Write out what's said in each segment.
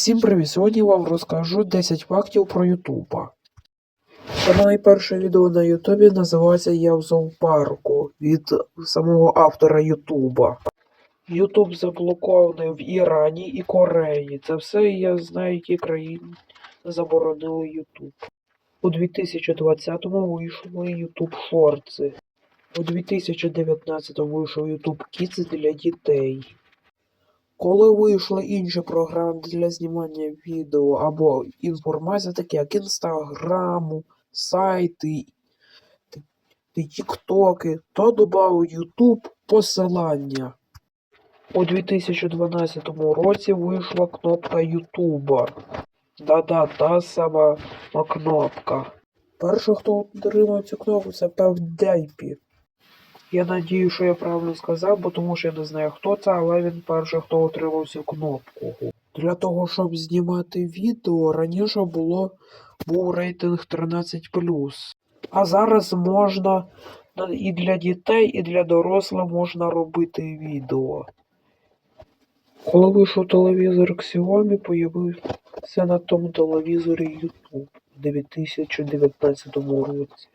Всім привіт! Сьогодні вам розкажу 10 фактів про Ютуба. Найперше відео на Ютубі називається Я в зоопарку від самого автора Ютуба. Ютуб заблокований в Ірані і Кореї. Це все я знаю, які країни заборонили Ютуб. У 2020-му вийшли Ютуб Шорти. У 2019-му вийшов Ютуб Kids для дітей. Коли вийшли інші програми для знімання відео або інформація, такі як інстаграму, сайти, тіктоки, то додав YouTube посилання. У 2012 році вийшла кнопка Ютуба. Да-да, та сама кнопка. Перший, хто отримав цю кнопку, це Певдейпі. Я надію, що я правильно сказав, бо тому що я не знаю, хто це, але він перший, хто отримав цю кнопку. Для того, щоб знімати відео, раніше було був рейтинг 13. А зараз можна і для дітей, і для дорослих можна робити відео. Коли вийшов телевізор Xiaomi, появився на тому телевізорі YouTube у 2019 році.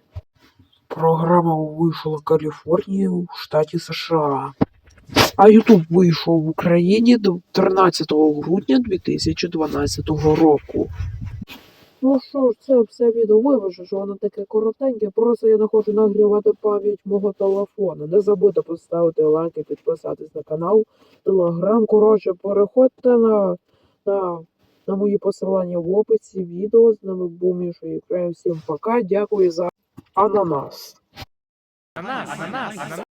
Програма вийшла в Каліфорнії у штаті США. А YouTube вийшов в Україні 13 грудня 2012 року. Ну що ж, це все відео виважу, що воно таке коротеньке, просто я не хочу нагрівати пам'ять мого телефону. Не забудьте поставити лайк і підписатись на канал, телеграм. Коротше, переходьте на, на, на мої посилання в описі відео. З нами Юкрейм. Всім пока, дякую за Ananas. Ananas, ananas, ananas.